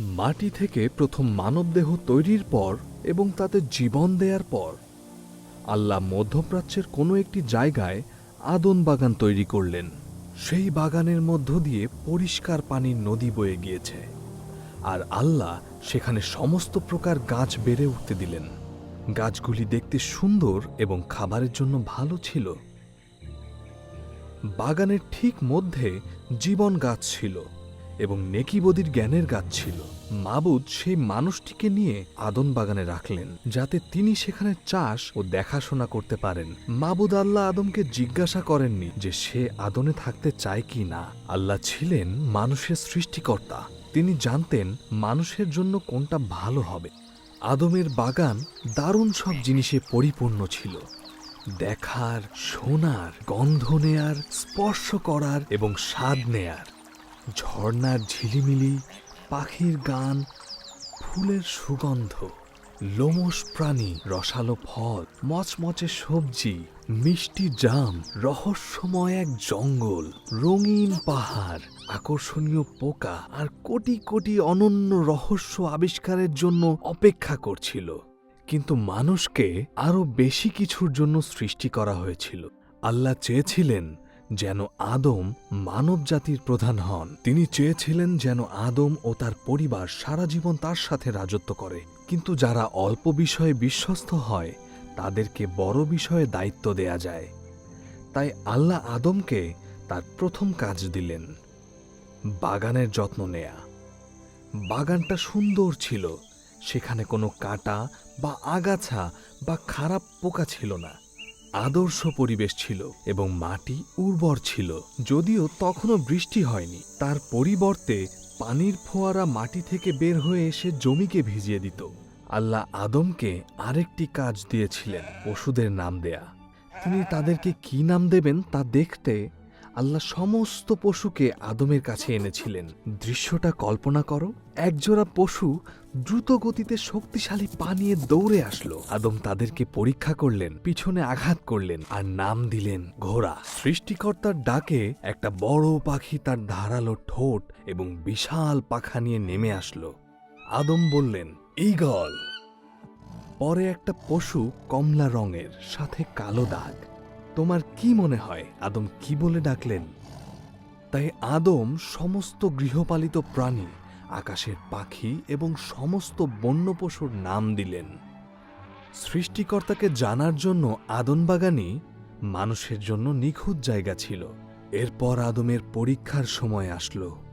মাটি থেকে প্রথম মানবদেহ তৈরির পর এবং তাতে জীবন দেওয়ার পর, আল্লাহ মধ্যপ্রাচ্যের কোনো একটি জায়গায় আদন বাগান তৈরি করলেন। সেই বাগানের মধ্য দিয়ে পরিষ্কার পানির নদী বয়ে গিয়েছে আর আল্লাহ সেখানে সমস্ত প্রকার গাছ বেড়ে উঠতে দিলেন। গাছগুলি দেখতে সুন্দর এবং খাবারের জন্য ভালো ছিল। বাগানের ঠিক মধ্যে জীবন গাছ ছিল। এবং নেকিবদির জ্ঞানের গাছ ছিল। মাবুদ সেই মানুষটিকে নিয়ে আদন বাগানে রাখলেন, যাতে তিনি সেখানে চাষ ও দেখাশোনা করতে পারেন। মাবুদ আল্লাহ আদমকে জিজ্ঞাসা করেননি যে সে আদনে থাকতে চায় কি না। আল্লাহ ছিলেন মানুষের সৃষ্টিকর্তা। তিনি জানতেন মানুষের জন্য কোনটা ভালো হবে। আদমের বাগান দারুণ সব জিনিসে পরিপূর্ণ ছিল। দেখার, শোনার, গন্ধ নেয়ার, স্পর্শ করার এবং স্বাদ নেয়ার। ঝর্ণার ঝিলিমিলি, পাখির গান, ফুলের সুগন্ধ লোমস প্রাণী, রসালো ফল, মচমচে সবজি, মিষ্টি জাম, রহস্যময় এক জঙ্গল, রঙিন পাহাড়, আকর্ষণীয় পোকা আর কোটি কোটি অনন্য রহস্য আবিষ্কারের জন্য অপেক্ষা করছিল। কিন্তু মানুষকে আরও বেশি কিছুর জন্য সৃষ্টি করা হয়েছিল। আল্লাহ চেয়েছিলেন যেন আদম মানব জাতির প্রধান হন। তিনি চেয়েছিলেন যেন আদম ও তার পরিবার সারা জীবন তার সাথে রাজত্ব করে। কিন্তু যারা অল্প বিষয়ে বিশ্বস্ত হয়, তাদেরকে বড় বিষয়ে দায়িত্ব দেয়া যায়। তাই আল্লাহ আদমকে তার প্রথম কাজ দিলেন, বাগানের যত্ন নেয়া। বাগানটা সুন্দর ছিল, সেখানে কোনো কাটা বা আগাছা বা খারাপ পোকা ছিল না। আদর্শ পরিবেশ ছিল এবং মাটি উর্বর ছিল। যদিও তখনও বৃষ্টি হয়নি। তার পরিবর্তে পানির ফোয়ারা মাটি থেকে বের হয়ে এসে জমিকে ভিজিয়ে দিত। আল্লাহ আদমকে আরেকটি কাজ দিয়েছিলেন পশুদের নাম দেয়া। তিনি তাদেরকে কি নাম দেবেন তা দেখতে আল্লাহ সমস্ত পশুকে আদমের কাছে এনেছিলেন। দৃশ্যটা কল্পনা করো, একজোড়া পশু দ্রুত গতিতে শক্তিশালী পানিয়ে দৌড়ে আসলো। আদম তাদেরকে পরীক্ষা করলেন, পিছনে আঘাত করলেন আর নাম দিলেন ঘোড়া। সৃষ্টিকর্তার ডাকে একটা বড় পাখি তার ধারালো ঠোঁট এবং বিশাল পাখা নিয়ে নেমে আসলো। আদম বললেন ঈগল পরে একটা পশু কমলা রঙের, সাথে কালো দাগ। তোমার কি মনে হয় আদম কি বলে ডাকলেন? তাই আদম সমস্ত গৃহপালিত প্রাণী, আকাশের পাখি এবং সমস্ত বন্য পশুর নাম দিলেন। সৃষ্টিকর্তাকে জানার জন্য আদনবাগানই মানুষের জন্য নিখুঁত জায়গা ছিল। এরপর আদমের পরীক্ষার সময় আসলো।